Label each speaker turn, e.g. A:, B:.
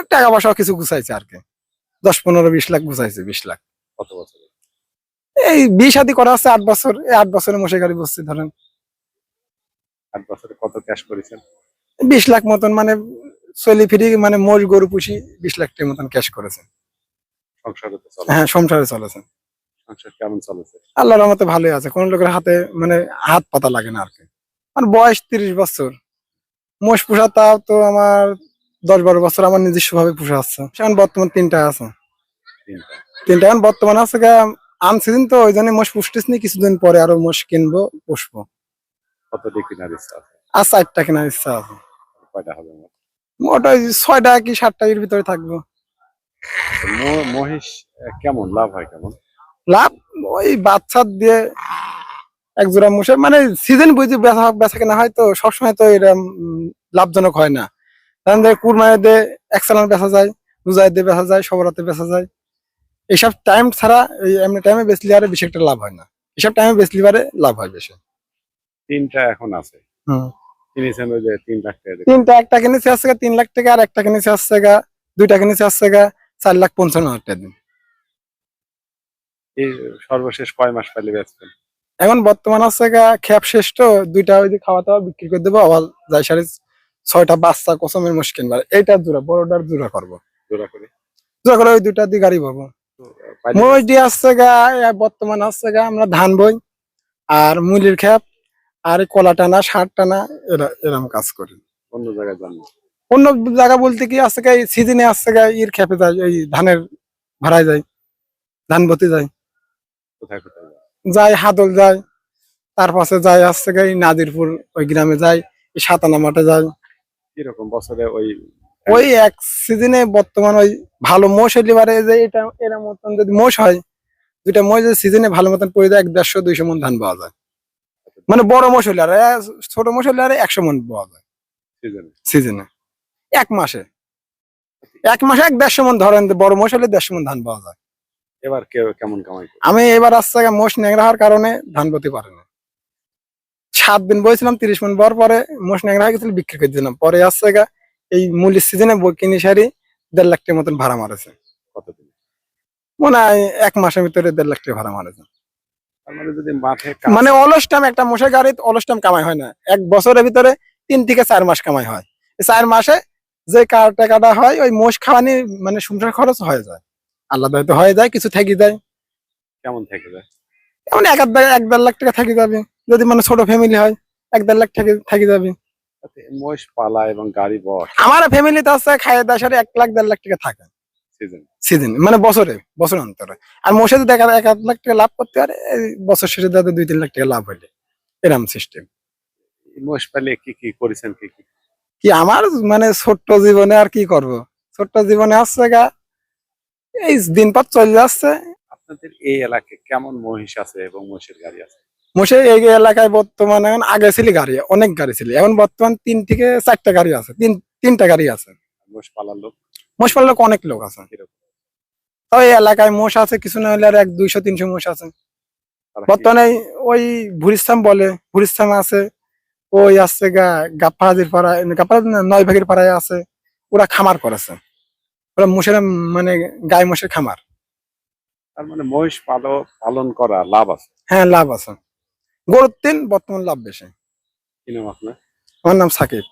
A: আর টাকা পয়সা কিছু গুছাইছে আর কি। দশ পনেরো বিশ লাখ গুছাইছে বিশ লাখ।
B: কত বছর
A: এই বিশ আদি করা আছে আট বছর এই আট বছরে মশে গাড়ি বসছি ধরেন।
B: আট বছরে কত ক্যাশ করেছেন?
A: বিশ লাখ মতন মানে চলি ফিরি মানে মোষ গরু পুষি বিশ লাখ টাকার মতন ক্যাশ করেছে
B: সংসারে
A: হ্যাঁ সংসারে চলেছে
B: সংসার কেমন চলেছে?
A: আল্লাহর রহমতে ভালোই আছে কোন লোকের হাতে মানে হাত পাতা লাগে না আর কি। আর বয়স তিরিশ বছর। মোষ পোষা তাও তো আমার দশ বারো বছর আমার নিজস্ব ভাবে পুষে আসছে এখন বর্তমান তিনটা আছে।
B: তিনটা
A: এখন বর্তমান আছে আনসিজন তো ওই জন্য মোষ পুষতেছ নি কিছুদিন পরে আরও মোষ কিনবো পুষবো।
B: কত কেনার ইচ্ছা আছে?
A: আর চারটা কেনার ইচ্ছা আছে।
B: কয়টা হবে আমার
A: ওই ছয়টা কি সাতটা এর ভিতরে থাকব।
B: মহিষ কেমন? লাভ হয় কেমন?
A: লাভ ওই বাচ্চা দিয়ে এক জোড়া মুসে মানে সিজন বুঝে বেচা বেচা কেনা হয় তো সবসময় তো এটা লাভজনক হয় না। কুরমায় দিয়ে এক চালান বেচা যায় রোজায় দিয়ে বেচা যায় সবরাতে বেচা যায়। এইসব টাইম ছাড়া এই এমনি টাইমে বেচলে আর বেশি একটা লাভ হয় না। এসব টাইমে বেচলে পারে লাভ হয় বেশি।
B: তিনটা এখন আছে। কিনেছেন ওই যে তিন লাখ টাকা
A: তিনটা একটা কিনেছে আসছে তিন লাখ টাকা আর একটা কিনেছে আসছে গা দুইটা কিনেছে আসছে গা চার লাখ পঞ্চান্ন হাজার টাকা দিন।
B: এই সর্বশেষ কয় মাস পাইলে বেচবেন?
A: এখন বর্তমান আছে গা খ্যাপ শেষ তো দুইটা ওই যে খাওয়া দাওয়া বিক্রি করে দেবো আবার যাই সাড়ে ছয়টা বাচ্চা কসমের মুশকিল বার এইটা জোড়া বড়টার জোড়া করব।
B: জোড়া করে?
A: জোড়া করে ওই দুইটা দিয়ে গাড়ি পাবো
B: তো, আহ, পাইলে
A: মই দিয়ে আসছে গা বর্তমান আসছে গা আমরা ধান বই আর মুলির খ্যাপ আর কলা টানা সার টানা এরা এরকম কাজ করি।
B: অন্য জায়গায় যান
A: অন্য জায়গা বলতে কি আসছে গা সিজনে আসছে গা ইর খ্যাপে যায় এই ধানের ভাড়ায় যায় ধান বতে যায়।
B: কোথায় কোথায়
A: যায় হাদল যায় তার পাশে যায় আসছে গা এই নাদিরপুর ওই গ্রামে যায় এই সাতানা মাঠে যায়।
B: কীরকম বছরে ওই
A: ওই এক সিজনে বর্তমান ওই ভালো মোষ হইলে পারে যে এটা এর মতন যদি মোষ হয় দুইটা মোষ যদি সিজনে ভালো মতন পড়ে যায় এক দেড়শো দুইশো মন ধান পাওয়া যায়। মানে বড় মোষ হইলে আর ছোট মোষ হইলে আর একশো মন পাওয়া যায়।
B: সিজনে
A: এক মাসে। এক মাসে এক দেড়শো মন ধরেন বড় মোষ হলে দেড়শো মন ধান পাওয়া যায়।
B: এবার কেমন কামাই
A: আমি এবার আসছে মোষ ন্যাংরা হওয়ার কারণে ধান করতে পারে না। সাত দিন বইছিলাম তিরিশ মিনিট পর পরে মোষ ন্যাংরা হয়ে গেছিল বিক্রি করে দিলাম। পরে আসছে এই মূল্যের সিজনে কিনে সারি দেড় লাখ টাকার মতন ভাড়া মারেছে।
B: কতদিন?
A: মনে হয় এক মাসের ভিতরে দেড় লাখ টাকা ভাড়া মারেছে।
B: মানে
A: মানে অলস টাইম একটা মোষের গাড়ি অলস টাইম কামাই হয় না। এক বছরের ভিতরে তিন থেকে চার মাস কামাই হয়। চার মাসে যে কার টাকাটা হয় ওই মোষ খাওয়ানি মানে সংসার খরচ হয়ে যায়। আলাদা হয়তো হয়ে যায় কিছু থেকে যায়
B: কেমন থেকে যায়
A: এমন এক এক দেড় লাখ টাকা থেকে যাবে যদি মানে ছোট ফ্যামিলি হয় এক দেড় লাখ থেকে থেকে যাবে।
B: মহিষ পালা এবং গাড়ি বস।
A: আমার ফ্যামিলিতে আছে খাইয়ে দেয় সাথে এক লাখ দেড় লাখ টাকা থাকে।
B: সিজন
A: সিজন মানে বছরে বছর অন্তরে। আর মোষে যদি এক এক লাখ টাকা লাভ করতে পারে বছর শেষে যাতে দুই তিন লাখ টাকা লাভ হইলে। এরম সিস্টেম
B: মহিষ পালে কি কি করেছেন কি কি?
A: কি আমার মানে ছোট্ট জীবনে আর কি করব? ছোট্ট জীবনে আসছে গা এই দিন পর চলে যাচ্ছে।
B: আপনাদের এই এলাকায় কেমন মহিষ আছে এবং মহিষের গাড়ি আছে?
A: মোষে এই এলাকায় বর্তমানে এখন আগে ছিল গাড়ি অনেক গাড়ি ছিল। এখন বর্তমান তিন থেকে চারটা গাড়ি আছে তিন তিনটা গাড়ি আছে।
B: মহিষ পালার লোক?
A: মোষ পালক অনেক লোক আছে।
B: কীরকম?
A: তো এই এলাকায় মোষ আছে কিছু না হলে আর এক দুইশো তিনশো মোষ আছে। বর্তমানে ওই ভুরিস্তাম বলে ভুরিস্তাম আছে ওই আছে গা গাপ্পা পাড়ায় গাপ্পা নয় ভাগের পাড়ায় আছে ওরা খামার করেছে। ওরা মোষের মানে গায়ে মোষের খামার।
B: তার মানে মহিষ পালো পালন করা লাভ আছে।
A: হ্যাঁ লাভ আছে। গরুর তিন বর্তমান লাভ বেশি।
B: কি আপনার?
A: আমার নাম সাকিব।